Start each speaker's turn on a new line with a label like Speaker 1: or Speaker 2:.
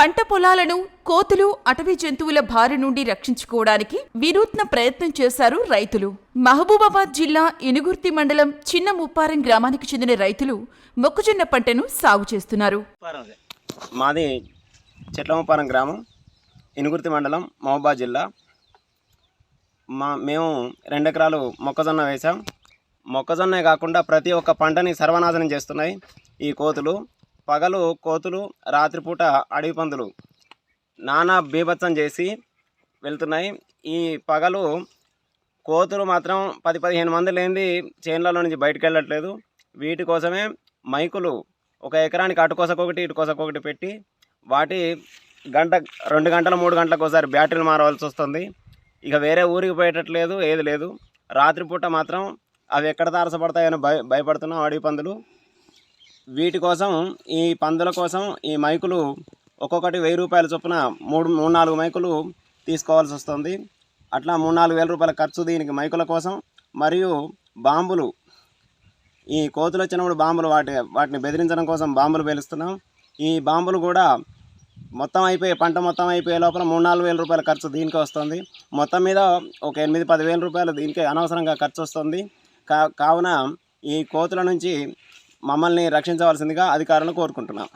Speaker 1: పంట పొలాలను కోతులు అటవీ జంతువుల బారి నుండి రక్షించుకోవడానికి వినూత్న ప్రయత్నం చేశారు రైతులు. మహబూబాబాద్ జిల్లా ఇనుగుర్తి మండలం చిన్న ముప్పారం గ్రామానికి చెందిన రైతులు మొక్కజొన్న పంటను సాగు చేస్తున్నారు.
Speaker 2: మాది చెట్లమపారం గ్రామం ఇనుగుర్తి మండలం మహబాద్ జిల్లా. మా మేము రెండు ఎకరాలు మొక్కజొన్న వేసాం మొక్కజొన్నే కాకుండా ప్రతి ఒక్క పంటని సర్వనాశనం చేస్తున్నాయి ఈ కోతులు. పగలు కోతులు రాత్రిపూట అడవి పందులు నానా బీభత్సం చేసి వెళ్తున్నాయి. ఈ పగలు కోతులు మాత్రం పది పదిహేను మంది లేనిది చేన్లలో నుంచి బయటకు వెళ్ళట్లేదు. వీటి కోసమే మైకులు ఒక ఎకరానికి అటు కొసకొకటి ఇటు కొసకొకటి పెట్టి వాటి గంట రెండు గంటల మూడు గంటలకు ఒకసారి బ్యాటరీలు మారవలసి వస్తుంది. ఇక వేరే ఊరికి పోయేటట్లేదు ఏది లేదు. రాత్రిపూట మాత్రం అవి ఎక్కడ తారసపడతాయని భయ భయపడుతున్నాం అడవి పందులు. వీటి కోసం ఈ పందుల కోసం ఈ మైకులు ఒక్కొక్కటి వెయ్యి రూపాయల చొప్పున మూడు మూడు నాలుగు మైకులు తీసుకోవాల్సి వస్తుంది. అట్లా మూడు నాలుగు వేల రూపాయల ఖర్చు దీనికి మైకుల కోసం. మరియు బాంబులు ఈ కోతులు వచ్చినప్పుడు బాంబులు వాటి వాటిని బెదిరించడం కోసం బాంబులు పేలుస్తున్నాం. ఈ బాంబులు కూడా మొత్తం అయిపోయి పంట మొత్తం అయిపోయే లోపల మూడు నాలుగు వేల రూపాయల ఖర్చు దీనికి వస్తుంది. మొత్తం మీద ఒక ఎనిమిది పదివేల రూపాయలు దీనికి అనవసరంగా ఖర్చు వస్తుంది. కా కావున ఈ కోతుల నుంచి మమ్మల్ని రక్షించవలసిందిగా అధికారులను కోరుకుంటున్నాం.